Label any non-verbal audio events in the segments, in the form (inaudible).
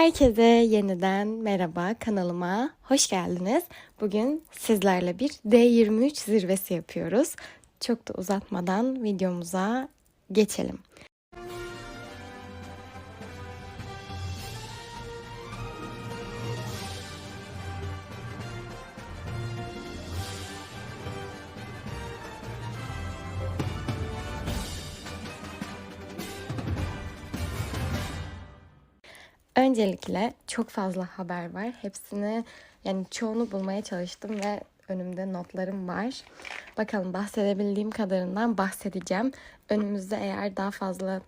Herkese yeniden merhaba kanalıma hoş geldiniz. Bugün sizlerle bir D23 zirvesi yapıyoruz. Çok da uzatmadan videomuza geçelim. Öncelikle çok fazla haber var. Hepsini yani çoğunu bulmaya çalıştım ve önümde notlarım var. Bakalım bahsedebildiğim kadarından bahsedeceğim. Önümüzde eğer daha fazla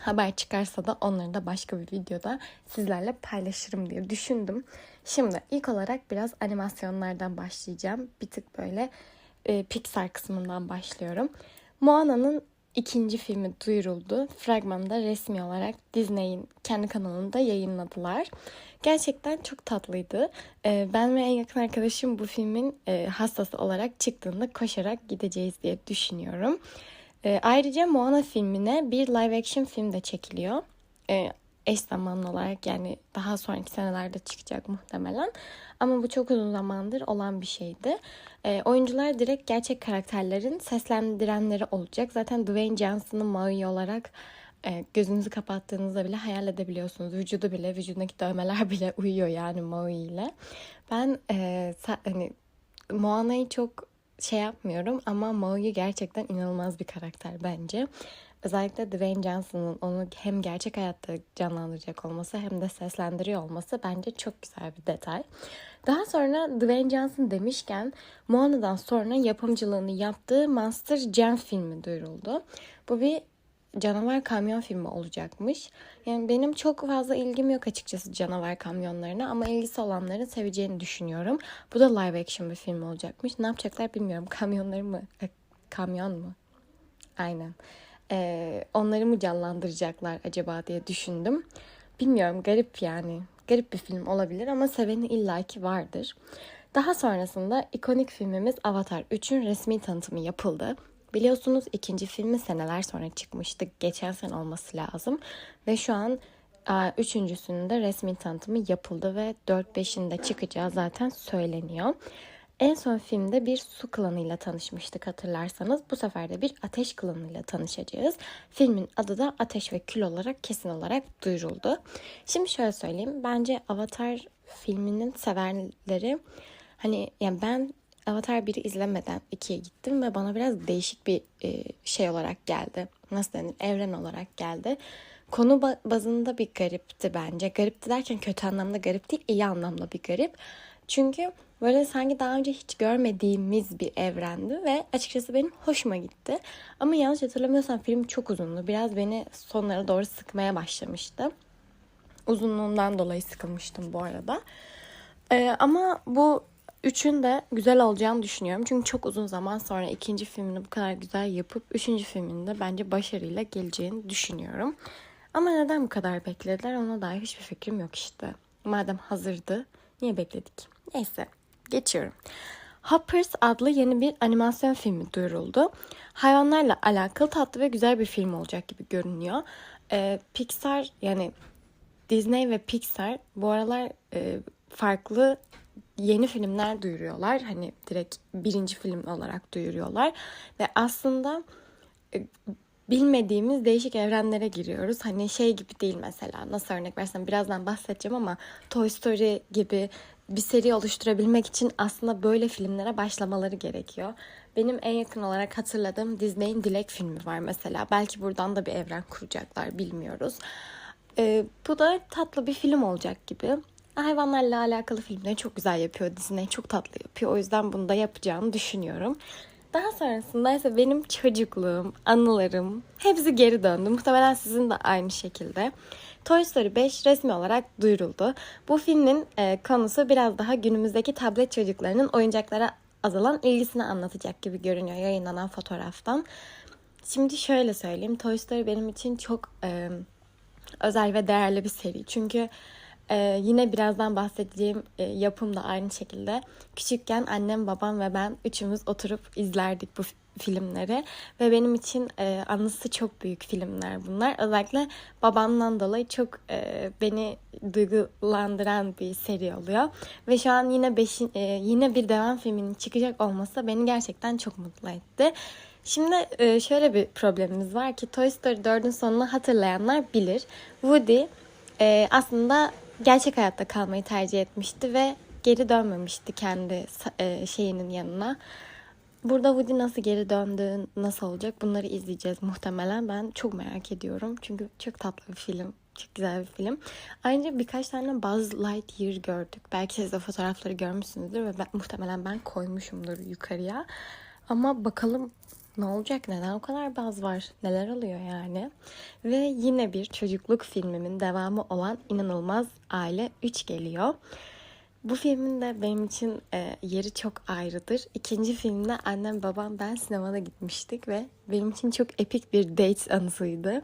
haber çıkarsa da onları da başka bir videoda sizlerle paylaşırım diye düşündüm. Şimdi ilk olarak biraz animasyonlardan başlayacağım. Bir tık böyle e, Pixar kısmından başlıyorum. Moana'nın ikinci filmi duyuruldu. Fragmanı da resmi olarak Disney'in kendi kanalında yayınladılar. Gerçekten çok tatlıydı. Ee, ben ve en yakın arkadaşım bu filmin e, hastası olarak çıktığında koşarak gideceğiz diye düşünüyorum. Ee, ayrıca Moana filmine bir live action film de çekiliyor. Eş zamanlı olarak yani daha sonraki senelerde çıkacak muhtemelen. Ama bu çok uzun zamandır olan bir şeydi. E, oyuncular direkt gerçek karakterlerin seslendirenleri olacak. Zaten Dwayne Johnson'ın Maui olarak e, gözünüzü kapattığınızda bile hayal edebiliyorsunuz. Vücudu bile, vücudundaki dövmeler bile (laughs) uyuyor yani Maui ile. Ben e, hani Moana'yı çok şey yapmıyorum ama Maui gerçekten inanılmaz bir karakter bence. Özellikle Dwayne Johnson'ın onu hem gerçek hayatta canlandıracak olması hem de seslendiriyor olması bence çok güzel bir detay. Daha sonra Dwayne Johnson demişken Moana'dan sonra yapımcılığını yaptığı Monster Jam filmi duyuruldu. Bu bir canavar kamyon filmi olacakmış. Yani benim çok fazla ilgim yok açıkçası canavar kamyonlarına ama ilgisi olanların seveceğini düşünüyorum. Bu da live action bir film olacakmış. Ne yapacaklar bilmiyorum. Kamyonları mı? E, kamyon mu? Aynen. Ee, onları mı canlandıracaklar acaba diye düşündüm. Bilmiyorum garip yani. Garip bir film olabilir ama seveni illaki vardır. Daha sonrasında ikonik filmimiz Avatar 3'ün resmi tanıtımı yapıldı. Biliyorsunuz ikinci filmi seneler sonra çıkmıştı. Geçen sene olması lazım. Ve şu an üçüncüsünün de resmi tanıtımı yapıldı ve 4-5'inde çıkacağı zaten söyleniyor. En son filmde bir su klanıyla tanışmıştık hatırlarsanız. Bu sefer de bir ateş klanıyla tanışacağız. Filmin adı da Ateş ve Kül olarak kesin olarak duyuruldu. Şimdi şöyle söyleyeyim. Bence Avatar filminin severleri hani yani ben Avatar 1'i izlemeden 2'ye gittim ve bana biraz değişik bir e, şey olarak geldi. Nasıl denir? Evren olarak geldi. Konu bazında bir garipti bence. Garipti derken kötü anlamda garip değil, iyi anlamda bir garip. Çünkü böyle sanki daha önce hiç görmediğimiz bir evrendi ve açıkçası benim hoşuma gitti. Ama yanlış hatırlamıyorsam film çok uzundu. Biraz beni sonlara doğru sıkmaya başlamıştı. Uzunluğundan dolayı sıkılmıştım bu arada. Ee, ama bu üçün de güzel olacağını düşünüyorum. Çünkü çok uzun zaman sonra ikinci filmini bu kadar güzel yapıp üçüncü filminde bence başarıyla geleceğini düşünüyorum. Ama neden bu kadar beklediler ona dair hiçbir fikrim yok işte. Madem hazırdı niye bekledik? Neyse geçiyorum. Hoppers adlı yeni bir animasyon filmi duyuruldu. Hayvanlarla alakalı tatlı ve güzel bir film olacak gibi görünüyor. Ee, Pixar yani Disney ve Pixar bu aralar e, farklı yeni filmler duyuruyorlar. Hani direkt birinci film olarak duyuruyorlar. Ve aslında e, bilmediğimiz değişik evrenlere giriyoruz. Hani şey gibi değil mesela. Nasıl örnek versem birazdan bahsedeceğim ama Toy Story gibi bir seri oluşturabilmek için aslında böyle filmlere başlamaları gerekiyor. Benim en yakın olarak hatırladığım Disney'in Dilek filmi var mesela. Belki buradan da bir evren kuracaklar bilmiyoruz. Ee, bu da tatlı bir film olacak gibi. Hayvanlarla alakalı filmleri çok güzel yapıyor Disney. Çok tatlı yapıyor. O yüzden bunu da yapacağını düşünüyorum. Daha sonrasında ise benim çocukluğum, anılarım hepsi geri döndü. Muhtemelen sizin de aynı şekilde. Toy Story 5 resmi olarak duyuruldu. Bu filmin e, konusu biraz daha günümüzdeki tablet çocuklarının oyuncaklara azalan ilgisini anlatacak gibi görünüyor yayınlanan fotoğraftan. Şimdi şöyle söyleyeyim. Toy Story benim için çok e, özel ve değerli bir seri. Çünkü ee, yine birazdan bahsedeceğim e, yapım da aynı şekilde. Küçükken annem, babam ve ben üçümüz oturup izlerdik bu filmleri ve benim için e, anısı çok büyük filmler bunlar. Özellikle babamdan dolayı çok e, beni duygulandıran bir seri oluyor. Ve şu an yine beşin, e, yine bir devam filminin çıkacak olması beni gerçekten çok mutlu etti. Şimdi e, şöyle bir problemimiz var ki Toy Story 4'ün sonunu hatırlayanlar bilir. Woody e, aslında gerçek hayatta kalmayı tercih etmişti ve geri dönmemişti kendi e, şeyinin yanına. Burada Woody nasıl geri döndü, nasıl olacak bunları izleyeceğiz muhtemelen. Ben çok merak ediyorum. Çünkü çok tatlı bir film. Çok güzel bir film. Ayrıca birkaç tane Buzz Lightyear gördük. Belki siz de fotoğrafları görmüşsünüzdür ve ben, muhtemelen ben koymuşumdur yukarıya. Ama bakalım ne olacak? Neden o kadar baz var? Neler oluyor yani? Ve yine bir çocukluk filmimin devamı olan İnanılmaz Aile 3 geliyor. Bu filmin de benim için e, yeri çok ayrıdır. İkinci filmde annem, babam, ben sinemada gitmiştik ve benim için çok epik bir date anısıydı.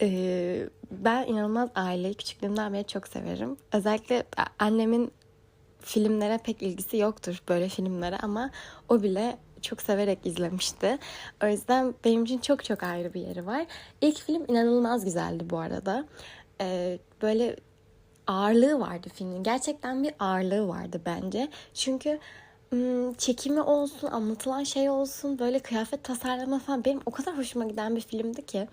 E, ben inanılmaz aileyi küçüklüğümden beri çok severim. Özellikle annemin filmlere pek ilgisi yoktur böyle filmlere ama o bile çok severek izlemişti. O yüzden benim için çok çok ayrı bir yeri var. İlk film inanılmaz güzeldi bu arada. Ee, böyle ağırlığı vardı filmin. Gerçekten bir ağırlığı vardı bence. Çünkü çekimi olsun, anlatılan şey olsun, böyle kıyafet tasarlama falan benim o kadar hoşuma giden bir filmdi ki.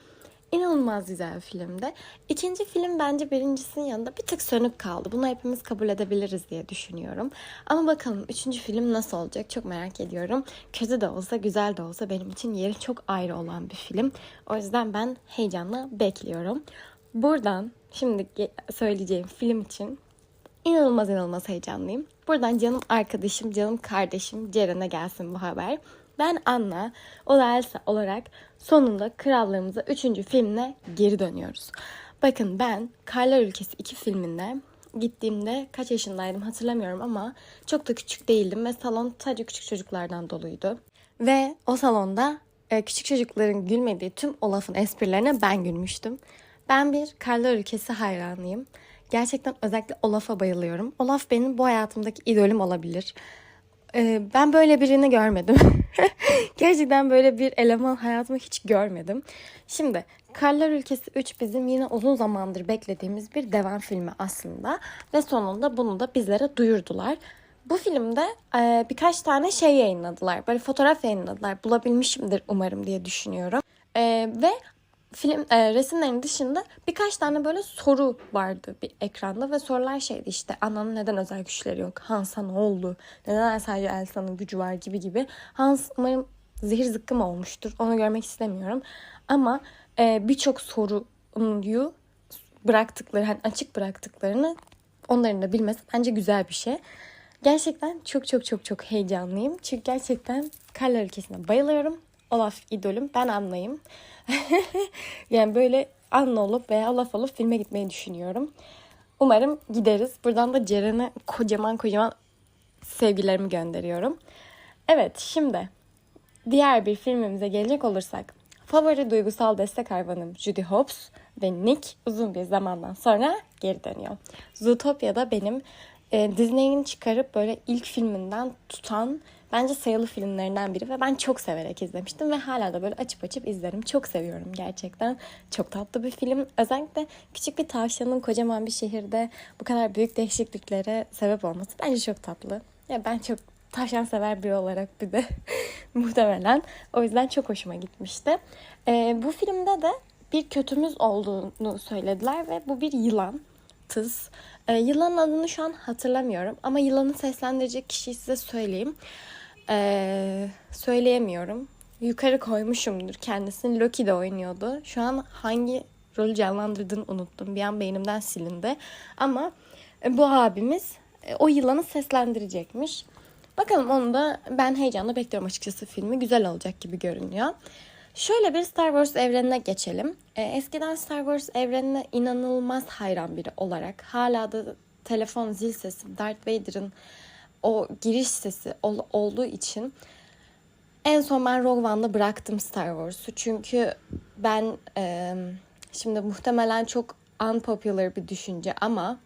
İnanılmaz güzel bir filmdi. İkinci film bence birincisinin yanında bir tık sönük kaldı. Bunu hepimiz kabul edebiliriz diye düşünüyorum. Ama bakalım üçüncü film nasıl olacak çok merak ediyorum. Kötü de olsa güzel de olsa benim için yeri çok ayrı olan bir film. O yüzden ben heyecanla bekliyorum. Buradan şimdi söyleyeceğim film için inanılmaz inanılmaz heyecanlıyım. Buradan canım arkadaşım, canım kardeşim Ceren'e gelsin bu haber. Ben Anna, o da Elsa olarak sonunda krallığımıza 3. filmle geri dönüyoruz. Bakın ben Karlar Ülkesi 2 filminde gittiğimde kaç yaşındaydım hatırlamıyorum ama çok da küçük değildim ve salon sadece küçük çocuklardan doluydu. Ve o salonda e, küçük çocukların gülmediği tüm Olaf'ın esprilerine ben gülmüştüm. Ben bir Karlar Ülkesi hayranıyım. Gerçekten özellikle Olaf'a bayılıyorum. Olaf benim bu hayatımdaki idolüm olabilir. Ee, ben böyle birini görmedim. (laughs) Gerçekten böyle bir eleman hayatımda hiç görmedim. Şimdi Karlar Ülkesi 3 bizim yine uzun zamandır beklediğimiz bir devam filmi aslında. Ve sonunda bunu da bizlere duyurdular. Bu filmde e, birkaç tane şey yayınladılar. Böyle fotoğraf yayınladılar. Bulabilmişimdir umarım diye düşünüyorum. E, ve film e, resimlerin dışında birkaç tane böyle soru vardı bir ekranda ve sorular şeydi işte Anna'nın neden özel güçleri yok? Hans'a ne oldu? Neden sadece Elsa'nın gücü var gibi gibi. Hans umarım zehir zıkkım olmuştur. Onu görmek istemiyorum. Ama e, birçok soruyu bıraktıkları, hani açık bıraktıklarını onların da bilmesi bence güzel bir şey. Gerçekten çok çok çok çok heyecanlıyım. Çünkü gerçekten Karlar Ülkesi'ne bayılıyorum. Olaf idolüm. Ben Anna'yım. (laughs) yani böyle Anna olup veya Olaf olup filme gitmeyi düşünüyorum. Umarım gideriz. Buradan da Ceren'e kocaman kocaman sevgilerimi gönderiyorum. Evet şimdi diğer bir filmimize gelecek olursak. Favori duygusal destek hayvanım Judy Hopps ve Nick uzun bir zamandan sonra geri dönüyor. Zootopia'da benim e, Disney'in çıkarıp böyle ilk filminden tutan bence sayılı filmlerinden biri ve ben çok severek izlemiştim ve hala da böyle açıp açıp izlerim. Çok seviyorum gerçekten. Çok tatlı bir film. Özellikle küçük bir tavşanın kocaman bir şehirde bu kadar büyük değişikliklere sebep olması bence çok tatlı. Ya ben çok tavşan sever biri olarak bir de (laughs) muhtemelen. O yüzden çok hoşuma gitmişti. Ee, bu filmde de bir kötümüz olduğunu söylediler ve bu bir yılan. Tız. Ee, yılanın adını şu an hatırlamıyorum ama yılanı seslendirecek kişiyi size söyleyeyim. Ee, söyleyemiyorum. Yukarı koymuşumdur kendisini. Loki de oynuyordu. Şu an hangi rolü canlandırdığını unuttum. Bir an beynimden silindi. Ama e, bu abimiz e, o yılanı seslendirecekmiş. Bakalım onu da ben heyecanla bekliyorum açıkçası filmi. Güzel olacak gibi görünüyor. Şöyle bir Star Wars evrenine geçelim. E, eskiden Star Wars evrenine inanılmaz hayran biri olarak hala da telefon zil sesi Darth Vader'ın o giriş sesi ol, olduğu için en son ben Rogue One'da bıraktım Star Wars'u. Çünkü ben e, şimdi muhtemelen çok unpopular bir düşünce ama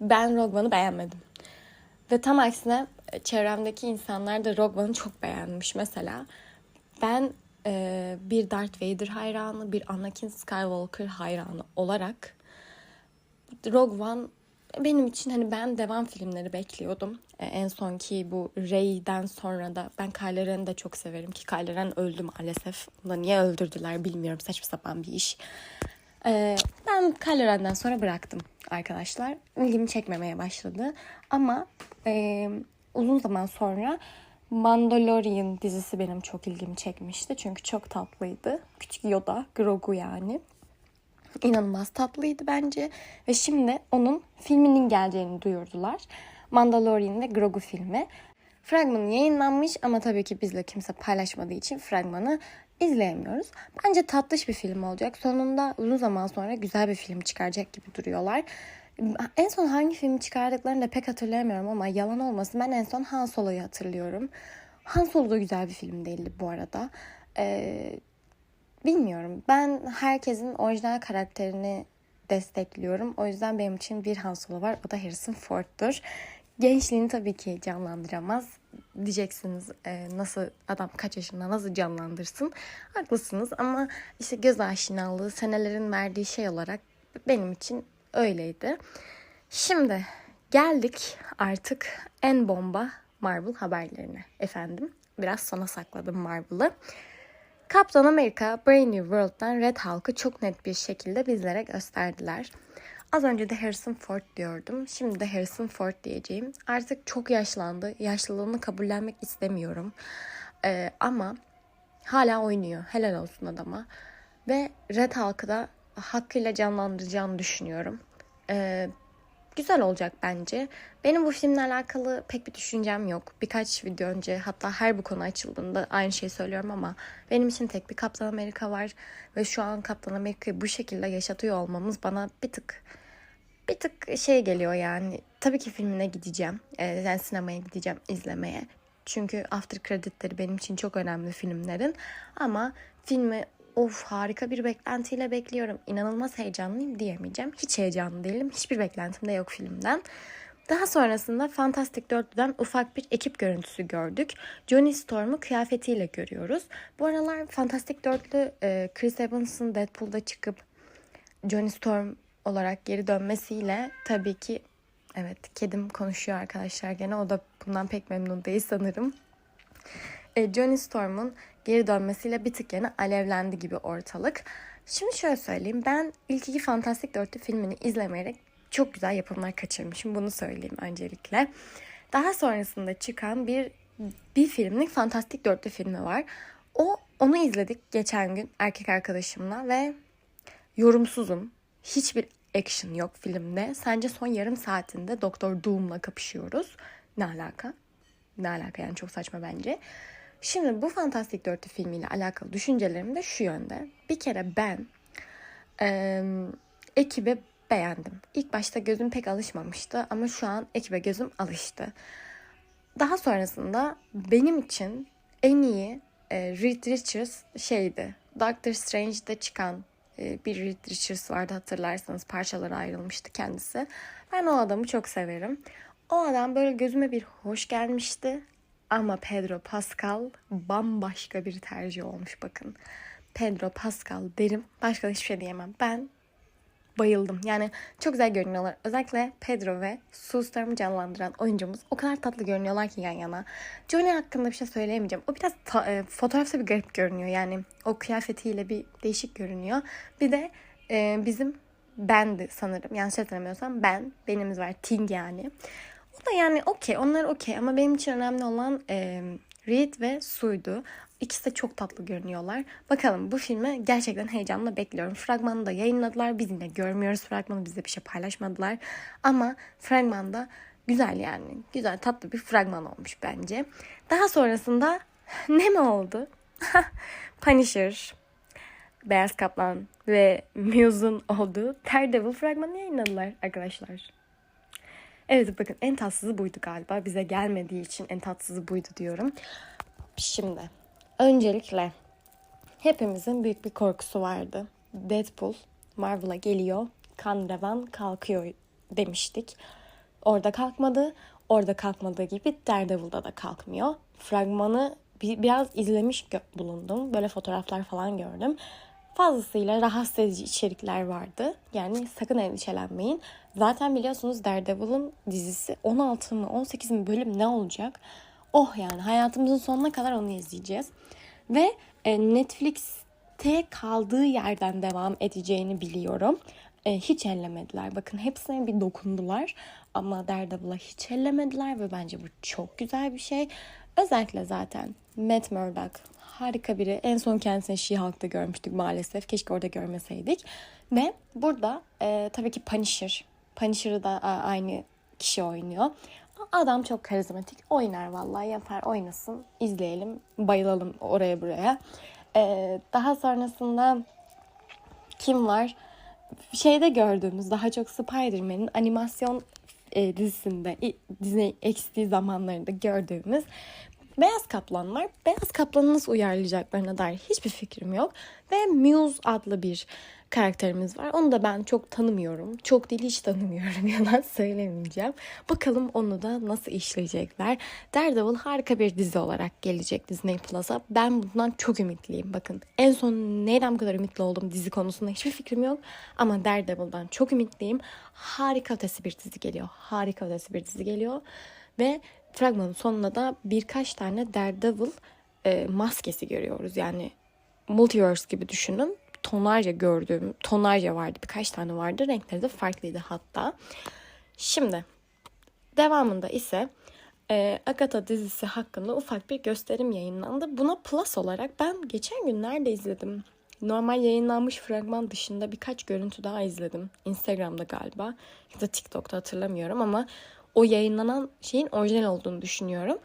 ben Rogue One'ı beğenmedim. Ve tam aksine çevremdeki insanlar da Rogue One'ı çok beğenmiş mesela. Ben e, bir Darth Vader hayranı, bir Anakin Skywalker hayranı olarak Rogue One benim için hani ben devam filmleri bekliyordum. Ee, en son ki bu Rey'den sonra da ben Kylo Ren'i de çok severim ki Kylo Ren öldü maalesef. Bunu niye öldürdüler bilmiyorum. Saçma sapan bir iş. Ee, ben Kylo Ren'den sonra bıraktım arkadaşlar. İlgimi çekmemeye başladı. Ama e, uzun zaman sonra Mandalorian dizisi benim çok ilgimi çekmişti. Çünkü çok tatlıydı. Küçük Yoda, Grogu yani. İnanılmaz tatlıydı bence. Ve şimdi onun filminin geleceğini duyurdular. Mandalorian ve Grogu filmi. Fragmanı yayınlanmış ama tabii ki bizle kimse paylaşmadığı için fragmanı izleyemiyoruz. Bence tatlış bir film olacak. Sonunda uzun zaman sonra güzel bir film çıkaracak gibi duruyorlar. En son hangi filmi çıkardıklarını da pek hatırlayamıyorum ama yalan olmasın ben en son Han Solo'yu hatırlıyorum. Han Solo da güzel bir film değildi bu arada. Ee, bilmiyorum. Ben herkesin orijinal karakterini destekliyorum. O yüzden benim için bir Han Solo var. O da Harrison Ford'dur. Gençliğini tabii ki canlandıramaz. Diyeceksiniz e, nasıl adam kaç yaşında nasıl canlandırsın. Haklısınız ama işte göz aşinalığı senelerin verdiği şey olarak benim için öyleydi. Şimdi geldik artık en bomba Marvel haberlerine efendim. Biraz sona sakladım Marvel'ı. Kaptan Amerika Brave New World'dan Red Hulk'ı çok net bir şekilde bizlere gösterdiler. Az önce de Harrison Ford diyordum. Şimdi de Harrison Ford diyeceğim. Artık çok yaşlandı. Yaşlılığını kabullenmek istemiyorum. Ee, ama hala oynuyor. Helal olsun adama. Ve Red Hulk'ı da hakkıyla canlandıracağını düşünüyorum. Ee, güzel olacak bence. Benim bu filmle alakalı pek bir düşüncem yok. Birkaç video önce hatta her bu konu açıldığında aynı şeyi söylüyorum ama benim için tek bir Kaptan Amerika var ve şu an Kaptan Amerika'yı bu şekilde yaşatıyor olmamız bana bir tık bir tık şey geliyor yani. Tabii ki filmine gideceğim. Ee, yani sinemaya gideceğim izlemeye. Çünkü after creditleri benim için çok önemli filmlerin. Ama filmi of harika bir beklentiyle bekliyorum. İnanılmaz heyecanlıyım diyemeyeceğim. Hiç heyecanlı değilim. Hiçbir beklentim de yok filmden. Daha sonrasında Fantastic Dörtlü'den ufak bir ekip görüntüsü gördük. Johnny Storm'u kıyafetiyle görüyoruz. Bu aralar Fantastic Dörtlü e, Chris Evans'ın Deadpool'da çıkıp Johnny Storm olarak geri dönmesiyle tabii ki evet kedim konuşuyor arkadaşlar gene o da bundan pek memnun değil sanırım. E, Johnny Storm'un geri dönmesiyle bir tık yine alevlendi gibi ortalık. Şimdi şöyle söyleyeyim ben ilk iki Fantastic Dörtlü filmini izlemeyerek çok güzel yapımlar kaçırmışım bunu söyleyeyim öncelikle. Daha sonrasında çıkan bir bir filmlik Fantastic Dörtlü filmi var. O onu izledik geçen gün erkek arkadaşımla ve yorumsuzum. Hiçbir action yok filmde. Sence son yarım saatinde Doktor Doom'la kapışıyoruz. Ne alaka? Ne alaka yani çok saçma bence. Şimdi bu Fantastic Dörtlü filmiyle alakalı düşüncelerim de şu yönde. Bir kere ben e, ekibe beğendim. İlk başta gözüm pek alışmamıştı ama şu an ekibe gözüm alıştı. Daha sonrasında benim için en iyi e, Reed Richards şeydi. Doctor Strange'de çıkan e, bir Reed Richards vardı hatırlarsanız parçalara ayrılmıştı kendisi. Ben o adamı çok severim. O adam böyle gözüme bir hoş gelmişti. Ama Pedro Pascal bambaşka bir tercih olmuş bakın. Pedro Pascal derim. Başka hiçbir şey diyemem. Ben bayıldım. Yani çok güzel görünüyorlar. Özellikle Pedro ve Sue Storm'u canlandıran oyuncumuz o kadar tatlı görünüyorlar ki yan yana. Johnny hakkında bir şey söyleyemeyeceğim. O biraz ta- e, fotoğrafta bir garip görünüyor. Yani o kıyafetiyle bir değişik görünüyor. Bir de e, bizim bendi sanırım. Yanlış hatırlamıyorsam ben. Benimiz var. Ting yani. Da yani okey. Onlar okey. Ama benim için önemli olan e, Reed ve Sue'du. İkisi de çok tatlı görünüyorlar. Bakalım bu filmi gerçekten heyecanla bekliyorum. Fragmanı da yayınladılar. Biz yine görmüyoruz fragmanı. Bize bir şey paylaşmadılar. Ama fragmanda güzel yani. Güzel tatlı bir fragman olmuş bence. Daha sonrasında (laughs) ne mi oldu? (laughs) Punisher, Beyaz Kaplan ve Muse'un olduğu Daredevil fragmanı yayınladılar arkadaşlar. Evet bakın en tatsızı buydu galiba. Bize gelmediği için en tatsızı buydu diyorum. Şimdi öncelikle hepimizin büyük bir korkusu vardı. Deadpool Marvel'a geliyor. Kan revan kalkıyor demiştik. Orada kalkmadı. Orada kalkmadığı gibi Daredevil'da da kalkmıyor. Fragmanı biraz izlemiş bulundum. Böyle fotoğraflar falan gördüm. Fazlasıyla rahatsız edici içerikler vardı. Yani sakın endişelenmeyin. Zaten biliyorsunuz Daredevil'ın dizisi 16 mı 18 mi bölüm ne olacak? Oh yani hayatımızın sonuna kadar onu izleyeceğiz. Ve e, Netflix'te kaldığı yerden devam edeceğini biliyorum. E, hiç ellemediler. Bakın hepsine bir dokundular. Ama Daredevil'a hiç ellemediler ve bence bu çok güzel bir şey. Özellikle zaten Matt Murdock harika biri. En son kendisini She-Hulk'ta görmüştük maalesef. Keşke orada görmeseydik. Ve burada e, tabii ki Punisher. Punisher'ı da a, aynı kişi oynuyor. Adam çok karizmatik. Oynar vallahi yapar oynasın. izleyelim. Bayılalım oraya buraya. E, daha sonrasında kim var? Şeyde gördüğümüz daha çok Spider-Man'in animasyon e, dizisinde Disney XD zamanlarında gördüğümüz Beyaz Kaplan var. Beyaz Kaplan'ı nasıl uyarlayacaklarına dair hiçbir fikrim yok. Ve Muse adlı bir karakterimiz var. Onu da ben çok tanımıyorum. Çok değil hiç tanımıyorum. (laughs) Yalan söylemeyeceğim. Bakalım onu da nasıl işleyecekler. Daredevil harika bir dizi olarak gelecek Disney Plus'a. Ben bundan çok ümitliyim. Bakın en son neyden bu kadar ümitli oldum dizi konusunda hiçbir fikrim yok. Ama Daredevil'dan çok ümitliyim. Harika ötesi bir dizi geliyor. Harika ötesi bir dizi geliyor. Ve fragmanın sonunda da birkaç tane Daredevil e, maskesi görüyoruz. Yani multiverse gibi düşünün. Tonlarca gördüğüm, tonlarca vardı. Birkaç tane vardı. Renkleri de farklıydı hatta. Şimdi devamında ise e, Agatha dizisi hakkında ufak bir gösterim yayınlandı. Buna plus olarak ben geçen gün nerede izledim? Normal yayınlanmış fragman dışında birkaç görüntü daha izledim. Instagram'da galiba ya da TikTok'ta hatırlamıyorum ama o yayınlanan şeyin orijinal olduğunu düşünüyorum.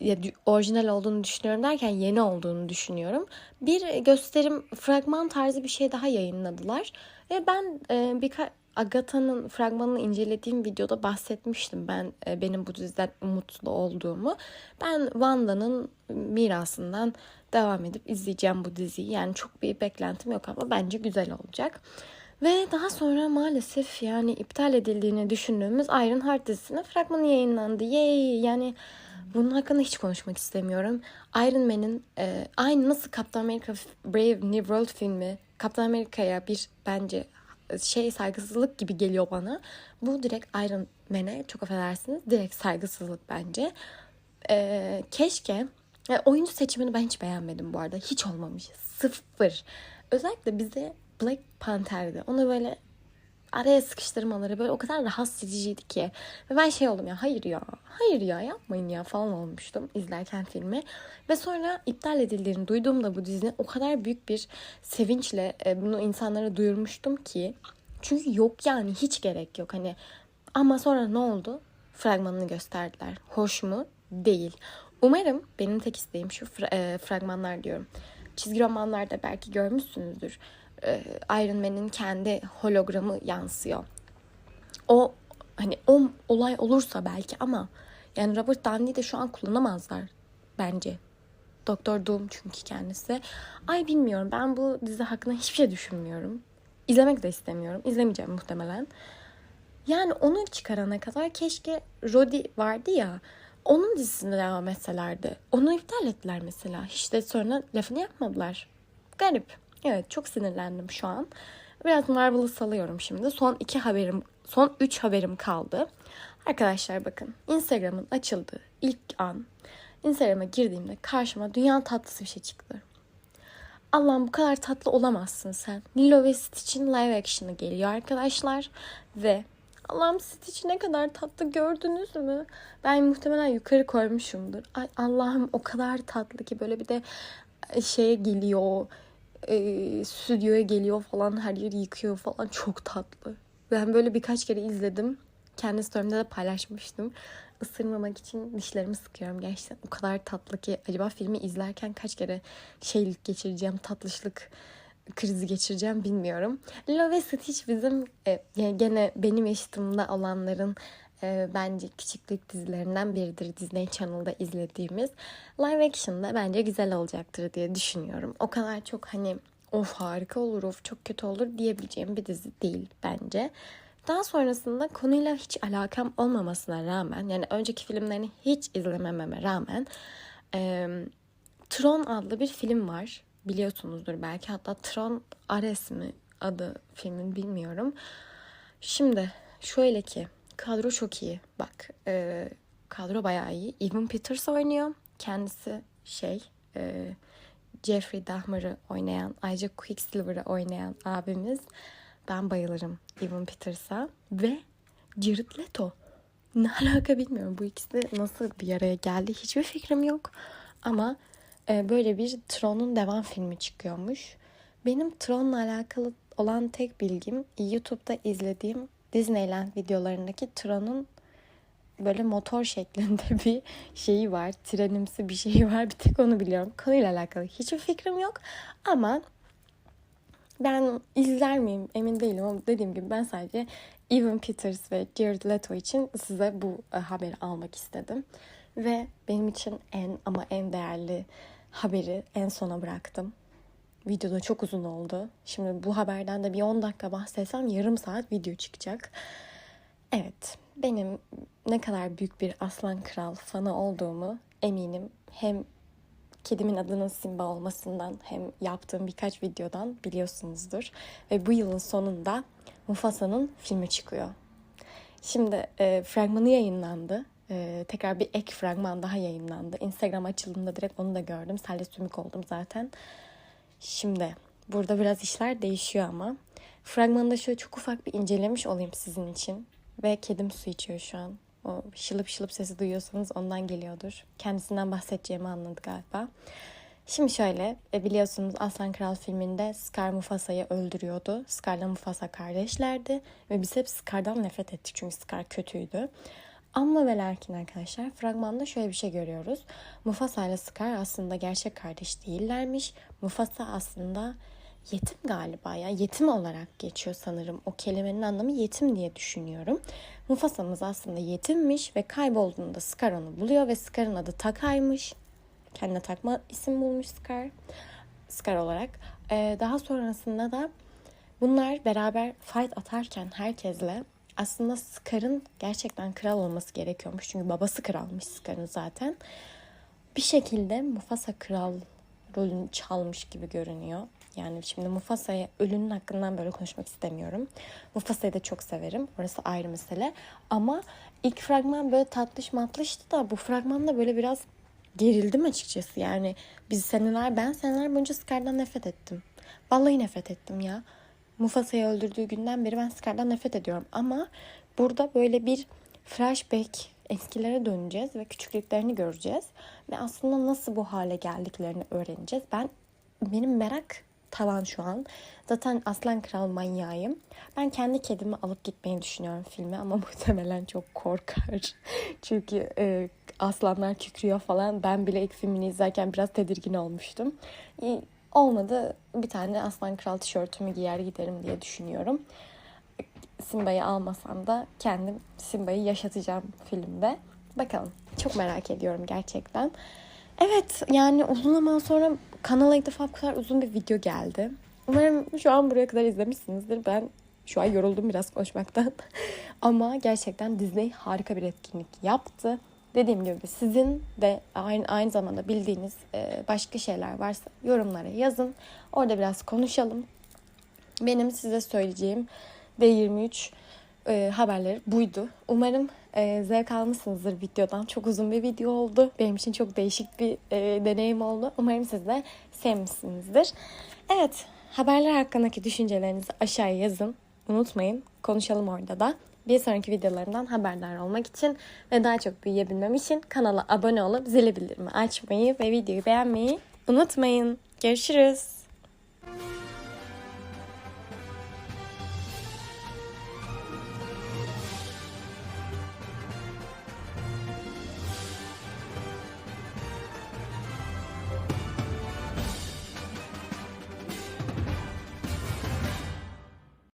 Ya orijinal olduğunu düşünüyorum derken yeni olduğunu düşünüyorum. Bir gösterim fragman tarzı bir şey daha yayınladılar. Ve ben e, birkaç Agatha'nın fragmanını incelediğim videoda bahsetmiştim ben e, benim bu diziden umutlu olduğumu. Ben Wanda'nın mirasından devam edip izleyeceğim bu diziyi. Yani çok bir beklentim yok ama bence güzel olacak. Ve daha sonra maalesef yani iptal edildiğini düşündüğümüz Iron Heart dizisinin fragmanı yayınlandı. Yay! Yani bunun hakkında hiç konuşmak istemiyorum. Iron Man'in e, aynı nasıl Captain America Brave New World filmi Captain America'ya bir bence şey saygısızlık gibi geliyor bana. Bu direkt Iron Man'e çok affedersiniz. Direkt saygısızlık bence. E, keşke yani oyuncu seçimini ben hiç beğenmedim bu arada. Hiç olmamış. Sıfır. Özellikle bize Black Panther'di. Onu böyle araya sıkıştırmaları böyle o kadar rahatsız ediciydi ki. Ve ben şey oldum ya hayır ya hayır ya yapmayın ya falan olmuştum izlerken filmi. Ve sonra iptal edildiğini duyduğumda bu dizinin o kadar büyük bir sevinçle e, bunu insanlara duyurmuştum ki. Çünkü yok yani hiç gerek yok hani. Ama sonra ne oldu? Fragmanını gösterdiler. Hoş mu? Değil. Umarım benim tek isteğim şu fra- e, fragmanlar diyorum. Çizgi romanlarda belki görmüşsünüzdür Iron Man'in kendi hologramı yansıyor. O hani o olay olursa belki ama yani Robert Downey'i de şu an kullanamazlar bence. Doktor Doom çünkü kendisi. Ay bilmiyorum ben bu dizi hakkında hiçbir şey düşünmüyorum. İzlemek de istemiyorum. İzlemeyeceğim muhtemelen. Yani onu çıkarana kadar keşke Rodi vardı ya onun dizisinde devam etselerdi. Onu iptal ettiler mesela. Hiç de sonra lafını yapmadılar. Garip. Evet çok sinirlendim şu an. Biraz Marvel'ı salıyorum şimdi. Son iki haberim, son üç haberim kaldı. Arkadaşlar bakın Instagram'ın açıldığı ilk an Instagram'a girdiğimde karşıma dünya tatlısı bir şey çıktı. Allah'ım bu kadar tatlı olamazsın sen. Lilo ve Stitch'in live action'ı geliyor arkadaşlar. Ve Allah'ım Stitch ne kadar tatlı gördünüz mü? Ben muhtemelen yukarı koymuşumdur. Ay Allah'ım o kadar tatlı ki böyle bir de şeye geliyor e, stüdyoya geliyor falan her yeri yıkıyor falan çok tatlı. Ben böyle birkaç kere izledim. Kendi story'imde de paylaşmıştım. Isırmamak için dişlerimi sıkıyorum gerçekten. O kadar tatlı ki acaba filmi izlerken kaç kere şeylik geçireceğim, tatlışlık krizi geçireceğim bilmiyorum. Lilo ve Stitch bizim e, gene benim yaşıtımda olanların e, bence küçüklük dizilerinden biridir Disney Channel'da izlediğimiz. Live action'da bence güzel olacaktır diye düşünüyorum. O kadar çok hani of harika olur of çok kötü olur diyebileceğim bir dizi değil bence. Daha sonrasında konuyla hiç alakam olmamasına rağmen yani önceki filmlerini hiç izlemememe rağmen e, Tron adlı bir film var. biliyorsunuzdur belki. Hatta Tron Ares mi adı filmin bilmiyorum. Şimdi şöyle ki kadro çok iyi. Bak e, kadro bayağı iyi. Evan Peters oynuyor. Kendisi şey e, Jeffrey Dahmer'ı oynayan, ayrıca Quicksilver'ı oynayan abimiz. Ben bayılırım Evan Peters'a. Ve Jared Leto. Ne alaka bilmiyorum. Bu ikisi nasıl bir araya geldi hiçbir fikrim yok. Ama e, böyle bir Tron'un devam filmi çıkıyormuş. Benim Tron'la alakalı olan tek bilgim YouTube'da izlediğim Disneyland videolarındaki Tron'un böyle motor şeklinde (laughs) bir şeyi var. Trenimsi bir şeyi var. Bir tek onu biliyorum. Konuyla alakalı hiçbir fikrim yok. Ama ben izler miyim emin değilim ama dediğim gibi ben sadece Evan Peters ve Jared Leto için size bu e, haberi almak istedim. Ve benim için en ama en değerli haberi en sona bıraktım. Videoda çok uzun oldu. Şimdi bu haberden de bir 10 dakika bahsetsem yarım saat video çıkacak. Evet, benim ne kadar büyük bir Aslan Kral fanı olduğumu eminim. Hem kedimin adının Simba olmasından hem yaptığım birkaç videodan biliyorsunuzdur. Ve bu yılın sonunda Mufasa'nın filmi çıkıyor. Şimdi e, fragmanı yayınlandı. E, tekrar bir ek fragman daha yayınlandı. Instagram açıldığında direkt onu da gördüm. Selle sümük oldum zaten. Şimdi burada biraz işler değişiyor ama. Fragmanı da şöyle çok ufak bir incelemiş olayım sizin için. Ve kedim su içiyor şu an. O şılıp şılıp sesi duyuyorsanız ondan geliyordur. Kendisinden bahsedeceğimi anladı galiba. Şimdi şöyle e, biliyorsunuz Aslan Kral filminde Scar Mufasa'yı öldürüyordu. Scar'la Mufasa kardeşlerdi ve biz hep Scar'dan nefret ettik çünkü Scar kötüydü. Ama ve lakin arkadaşlar fragmanda şöyle bir şey görüyoruz. Mufasa ile Scar aslında gerçek kardeş değillermiş. Mufasa aslında yetim galiba ya. Yetim olarak geçiyor sanırım. O kelimenin anlamı yetim diye düşünüyorum. Mufasa'mız aslında yetimmiş ve kaybolduğunda Scar onu buluyor ve Scar'ın adı Takay'mış. Kendine takma isim bulmuş Scar. Scar olarak. Ee, daha sonrasında da bunlar beraber fight atarken herkesle aslında Scar'ın gerçekten kral olması gerekiyormuş. Çünkü babası kralmış Scar'ın zaten. Bir şekilde Mufasa kral rolünü çalmış gibi görünüyor. Yani şimdi Mufasa'ya ölünün hakkından böyle konuşmak istemiyorum. Mufasa'yı da çok severim. Orası ayrı mesele. Ama ilk fragman böyle tatlış matlıştı da bu fragmanda böyle biraz gerildim açıkçası. Yani biz seneler ben seneler boyunca Scar'dan nefret ettim. Vallahi nefret ettim ya. Mufasa'yı öldürdüğü günden beri ben Scar'dan nefret ediyorum. Ama burada böyle bir flashback eskilere döneceğiz ve küçüklüklerini göreceğiz. Ve aslında nasıl bu hale geldiklerini öğreneceğiz. Ben benim merak tavan şu an. Zaten Aslan Kral manyağıyım. Ben kendi kedimi alıp gitmeyi düşünüyorum filme ama (laughs) muhtemelen çok korkar. (laughs) Çünkü e, aslanlar kükrüyor falan. Ben bile ilk filmini izlerken biraz tedirgin olmuştum. E, olmadı bir tane Aslan Kral tişörtümü giyer giderim diye düşünüyorum. Simba'yı almasam da kendim Simba'yı yaşatacağım filmde. Bakalım. Çok merak ediyorum gerçekten. Evet yani uzun zaman sonra kanala ilk defa bu kadar uzun bir video geldi. Umarım şu an buraya kadar izlemişsinizdir. Ben şu an yoruldum biraz konuşmaktan. (laughs) Ama gerçekten Disney harika bir etkinlik yaptı. Dediğim gibi sizin de aynı, aynı zamanda bildiğiniz e, başka şeyler varsa yorumlara yazın. Orada biraz konuşalım. Benim size söyleyeceğim D23 e, haberleri buydu. Umarım e, zevk almışsınızdır videodan. Çok uzun bir video oldu. Benim için çok değişik bir deneyim oldu. Umarım siz de sevmişsinizdir. Evet, haberler hakkındaki düşüncelerinizi aşağıya yazın. Unutmayın, konuşalım orada da. Bir sonraki videolarımdan haberdar olmak için ve daha çok büyüyebilmem için kanala abone olup zili bildirimi açmayı ve videoyu beğenmeyi unutmayın. Görüşürüz.